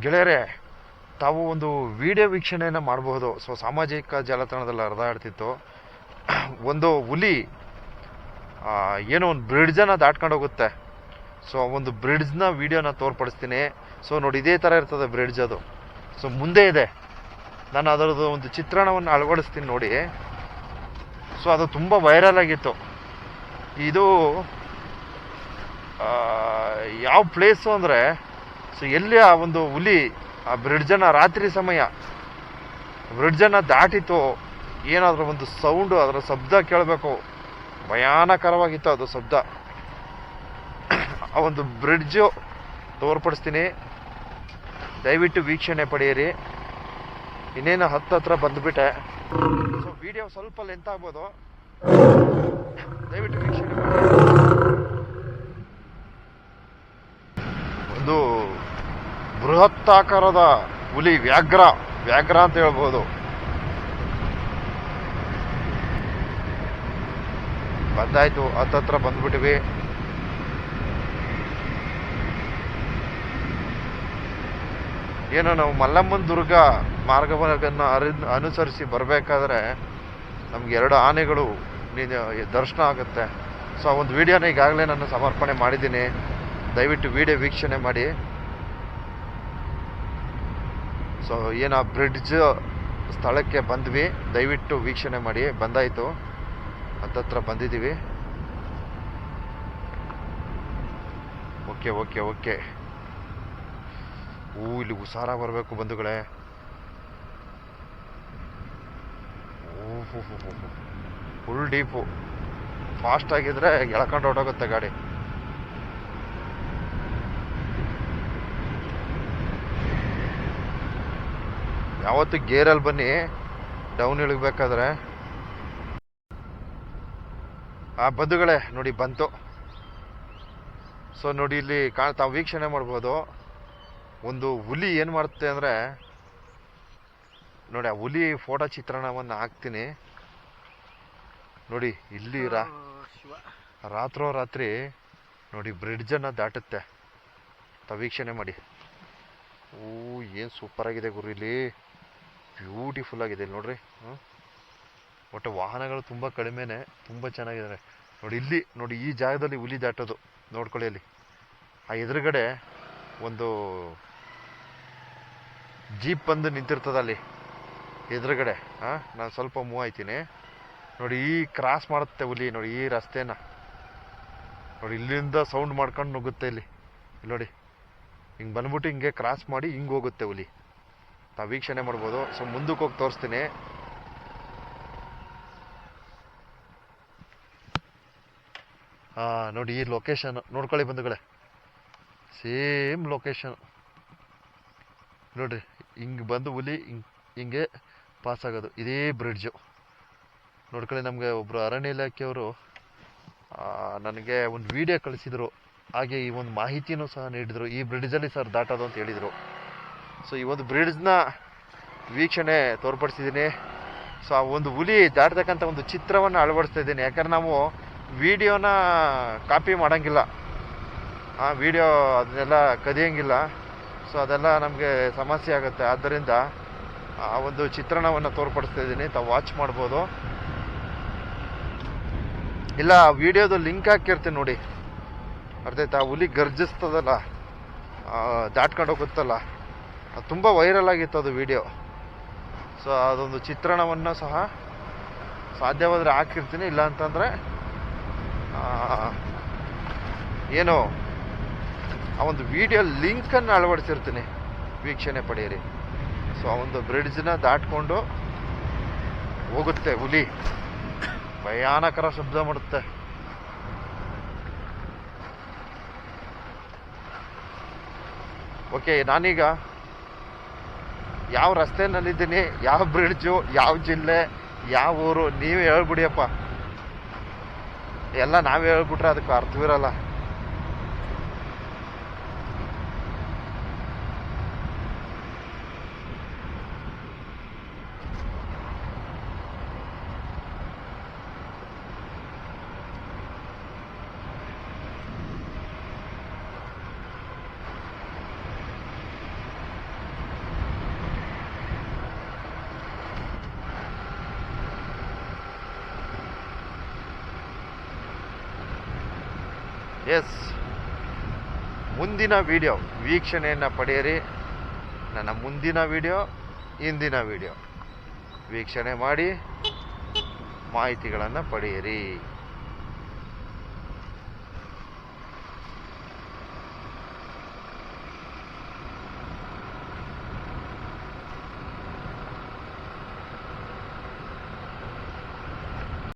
ಗೆಳೆಯರೇ, ತಾವು ಒಂದು ವಿಡಿಯೋ ವೀಕ್ಷಣೆಯನ್ನು ಮಾಡಬಹುದು. ಸೊ, ಸಾಮಾಜಿಕ ಜಾಲತಾಣದಲ್ಲಿ ಹರಿದಾಡ್ತಿತ್ತು. ಒಂದು ಹುಲಿ ಏನೋ ಒಂದು ಬ್ರಿಡ್ಜನ್ನು ದಾಟ್ಕೊಂಡು ಹೋಗುತ್ತೆ ಸೊ ಒಂದು ಬ್ರಿಡ್ಜ್ನ ವೀಡಿಯೋನ ತೋರ್ಪಡಿಸ್ತೀನಿ. ಸೊ, ನೋಡಿ, ಇದೇ ಥರ ಇರ್ತದೆ ಬ್ರಿಡ್ಜ್ ಅದು. ಸೊ, ಮುಂದೆ ಇದೆ. ನಾನು ಅದರದ್ದು ಒಂದು ಚಿತ್ರಣವನ್ನು ಅಳವಡಿಸ್ತೀನಿ ನೋಡಿ. ಸೊ, ಅದು ತುಂಬ ವೈರಲ್ ಆಗಿತ್ತು. ಇದು ಯಾವ ಪ್ಲೇಸು ಅಂದರೆ ಸೊ ಎಲ್ಲಿ ಆ ಒಂದು ಹುಲಿ, ಆ ಬ್ರಿಡ್ಜನ್ನು ರಾತ್ರಿ ಸಮಯ ಬ್ರಿಡ್ಜನ್ನು ದಾಟಿತು, ಏನಾದರೂ ಒಂದು ಸೌಂಡು ಅದರ ಶಬ್ದ ಕೇಳಬೇಕು. ಭಯಾನಕರವಾಗಿತ್ತು ಅದು ಶಬ್ದ. ಆ ಒಂದು ಬ್ರಿಡ್ಜು ತೋರ್ಪಡಿಸ್ತೀನಿ. ದಯವಿಟ್ಟು ವೀಕ್ಷಣೆ ಪಡೆಯಿರಿ. ಇನ್ನೇನು ಹತ್ತತ್ರ ಬಂದುಬಿಟ್ಟೆ. ಸೊ ವಿಡಿಯೋ ಸ್ವಲ್ಪ ಲೆಂತ್ ಆಗ್ಬೋದು. ದಯವಿಟ್ಟು ವೀಕ್ಷಣೆ ಮಾಡಿ ಒಂದು ಬೃಹತ್ತಾಕಾರದ ಹುಲಿ ವ್ಯಾಘ್ರ ವ್ಯಾಘ್ರ ಅಂತ ಹೇಳ್ಬೋದು. ಬಂದಾಯ್ತು, ಹತ್ತತ್ರ ಬಂದ್ಬಿಟ್ವಿ ಏನೋ ನಾವು ಮಲ್ಲಮ್ಮನ ದುರ್ಗ ಮಾರ್ಗವನ್ನು ಅರಿ ಅನುಸರಿಸಿ ಬರಬೇಕಾದ್ರೆ ನಮ್ಗೆ ಎರಡು ಆನೆಗಳು ದರ್ಶನ ಆಗುತ್ತೆ. ಸೊ ಒಂದು ವಿಡಿಯೋನ ಈಗಾಗಲೇ ನಾನು ಸಮರ್ಪಣೆ ಮಾಡಿದ್ದೀನಿ. ದಯವಿಟ್ಟು ವಿಡಿಯೋ ವೀಕ್ಷಣೆ ಮಾಡಿ. ಸೊ, ಏನು ಆ ಬ್ರಿಡ್ಜ್ ಸ್ಥಳಕ್ಕೆ ಬಂದ್ವಿ. ದಯವಿಟ್ಟು ವೀಕ್ಷಣೆ ಮಾಡಿ. ಬಂದಾಯಿತು. ಹತ್ತತ್ರ ಬಂದಿದ್ದೀವಿ. Okay okay okay. ಹೂ ಇಲ್ಲಿ ಉಸಾರ ಬರಬೇಕು ಬಂಧುಗಳೇ. ಫುಲ್ ಡೀಪು ಫಾಸ್ಟ್ ಆಗಿದ್ರೆ ಎಳ್ಕೊಂಡು ಹೊರಟೋಗುತ್ತೆ ಗಾಡಿ. ಯಾವತ್ತು ಗೇರಲ್ಲಿ ಬನ್ನಿ ಡೌನ್ ಇಳಿಬೇಕಾದ್ರೆ. ಆ ಬಂಧುಗಳೇ ನೋಡಿ ಬಂತು. ಸೊ ನೋಡಿ ಇಲ್ಲಿ ಕಾಣ್ತಾ ತಾವು ವೀಕ್ಷಣೆ ಮಾಡ್ಬೋದು. ಒಂದು ಹುಲಿ ಏನು ಮಾಡುತ್ತೆ ಅಂದರೆ ನೋಡಿ ಆ ಹುಲಿ ಫೋಟೋ ಚಿತ್ರಣವನ್ನು ಹಾಕ್ತೀನಿ. ನೋಡಿ ಇಲ್ಲಿ ರಾ ರಾತ್ರೋ ರಾತ್ರಿ ನೋಡಿ ಬ್ರಿಡ್ಜನ್ನು ದಾಟುತ್ತೆ. ತ ವೀಕ್ಷಣೆ ಮಾಡಿ. ಓ ಏನು ಸೂಪರಾಗಿದೆ ಗುರು ಇಲ್ಲಿ. ಬ್ಯೂಟಿಫುಲ್ ಆಗಿದೆ ಇಲ್ಲಿ ನೋಡ್ರಿ. ಒಟ್ಟು ವಾಹನಗಳು ತುಂಬ ಕಡಿಮೆನೆ, ತುಂಬ ಚೆನ್ನಾಗಿದ್ದಾರೆ ನೋಡಿ ಇಲ್ಲಿ, ನೋಡಿ ಈ ಜಾಗದಲ್ಲಿ ಹುಲಿ ದಾಟೋದು, ನೋಡ್ಕೊಳ್ಳಿ ಅಲ್ಲಿ. ಆ ಎದುರುಗಡೆ ಒಂದು ಜೀಪ್ ಬಂದು ನಿಂತಿರ್ತದೆ ಅಲ್ಲಿ, ಎದುರುಗಡೆ. ಹಾಂ ನಾನು ಸ್ವಲ್ಪ ಮೂವ್ ಆಯ್ತೀನಿ. ನೋಡಿ ಈ ಕ್ರಾಸ್ ಮಾಡುತ್ತೆ ಹುಲಿ, ನೋಡಿ ಈ ರಸ್ತೆನ. ನೋಡಿ ಇಲ್ಲಿಂದ ಸೌಂಡ್ ಮಾಡ್ಕೊಂಡು ನುಗ್ಗುತ್ತೆ ಇಲ್ಲಿ. ನೋಡಿ, ಹಿಂಗೆ ಬಂದ್ಬಿಟ್ಟು ಹಿಂಗೆ ಕ್ರಾಸ್ ಮಾಡಿ ಹಿಂಗೆ ಹೋಗುತ್ತೆ ಹುಲಿ. ತಾವು ವೀಕ್ಷಣೆ ಮಾಡ್ಬೋದು. ಸೊ ಮುಂದಕ್ಕೆ ಹೋಗಿ ತೋರಿಸ್ತೀನಿ. ನೋಡಿ ಈ ಲೊಕೇಶನ್ ನೋಡ್ಕೊಳ್ಳಿ ಬಂಧುಗಳೇ. ಸೇಮ್ ಲೊಕೇಶನ್ ನೋಡ್ರಿ, ಹಿಂಗೆ ಬಂದು ಹುಲಿ, ಹಿಂಗೆ ಹಿಂಗೆ ಪಾಸ್ ಆಗೋದು. ಇದೇ ಬ್ರಿಡ್ಜು ನೋಡ್ಕೊಳ್ಳಿ ನಮಗೆ ಒಬ್ಬರು ಅರಣ್ಯ ಇಲಾಖೆಯವರು ನನಗೆ ಒಂದು ವಿಡಿಯೋ ಕಳಿಸಿದರು. ಹಾಗೆ ಈ ಒಂದು ಮಾಹಿತಿನೂ ಸಹ ನೀಡಿದರು. ಈ ಬ್ರಿಡ್ಜಲ್ಲಿ ಸರ್ ದಾಟೋದು ಅಂತ ಹೇಳಿದರು. ಸೊ ಈ ಒಂದು ಬ್ರಿಡ್ಜ್ನ ವೀಕ್ಷಣೆ ತೋರ್ಪಡಿಸಿದ್ದೀನಿ. ಸೊ ಆ ಒಂದು ಹುಲಿ ದಾಟ್ತಕ್ಕಂಥ ಒಂದು ಚಿತ್ರವನ್ನು ಅಳವಡಿಸ್ತಾ ಇದ್ದೀನಿ. ಯಾಕಂದ್ರೆ ನಾವು ವಿಡಿಯೋನ ಕಾಪಿ ಮಾಡೋಂಗಿಲ್ಲ. ಆ ವಿಡಿಯೋ ಅದನ್ನೆಲ್ಲ ಕದಿಯೋಂಗಿಲ್ಲ. ಸೊ ಅದೆಲ್ಲ ನಮಗೆ ಸಮಸ್ಯೆ ಆಗುತ್ತೆ. ಆದ್ದರಿಂದ ಆ ಒಂದು ಚಿತ್ರಣವನ್ನು ತೋರ್ಪಡಿಸ್ತಾ ಇದ್ದೀನಿ. ತಾವು ವಾಚ್ ಮಾಡ್ಬೋದು. ಇಲ್ಲ ವಿಡಿಯೋದು ಲಿಂಕ್ ಹಾಕಿರ್ತೀನಿ ನೋಡಿ. ಅರ್ಥ ಆಯ್ತಾ? ಹುಲಿ ಗರ್ಜಿಸ್ತದಲ್ಲ. ಆ, ದಾಟ್ಕೊಂಡು ಹೋಗುತ್ತಲ್ಲ. ತುಂಬ ವೈರಲ್ ಆಗಿತ್ತು ಅದು ವಿಡಿಯೋ ಸೊ ಅದೊಂದು ಚಿತ್ರಣವನ್ನು ಸಹ ಸಾಧ್ಯವಾದರೆ ಹಾಕಿರ್ತೀನಿ ಇಲ್ಲ ಅಂತಂದರೆ ಏನು, ಆ ಒಂದು ವಿಡಿಯೋ ಲಿಂಕನ್ನು ಅಳವಡಿಸಿರ್ತೀನಿ ವೀಕ್ಷಣೆ ಪಡೆಯಿರಿ. ಸೊ ಆ ಒಂದು ಬ್ರಿಡ್ಜ್ನ ದಾಟ್ಕೊಂಡು ಹೋಗುತ್ತೆ ಹುಲಿ. ಭಯಾನಕರ ಶಬ್ದ ಮಾಡುತ್ತೆ. ಓಕೆ ನಾನೀಗ ಯಾವ ರಸ್ತೆನಲ್ಲಿದ್ದೀನಿ ಯಾವ ಬ್ರಿಡ್ಜು, ಯಾವ ಜಿಲ್ಲೆ, ಯಾವ ಊರು, ನೀವೇ ಹೇಳ್ಬಿಡಿಯಪ್ಪ ಎಲ್ಲ ನಾವೇ ಹೇಳ್ಬಿಟ್ರೆ ಅದಕ್ಕೆ ಅರ್ಥವಿರಲ್ಲ. ಎಸ್. ಮುಂದಿನ ವಿಡಿಯೋ ವೀಕ್ಷಣೆಯನ್ನು ಪಡೆಯಿರಿ. ನನ್ನ ಮುಂದಿನ ವಿಡಿಯೋ ಇಂದಿನ ವಿಡಿಯೋ. ವೀಕ್ಷಣೆ ಮಾಡಿ ಮಾಹಿತಿಗಳನ್ನು ಪಡೆಯಿರಿ.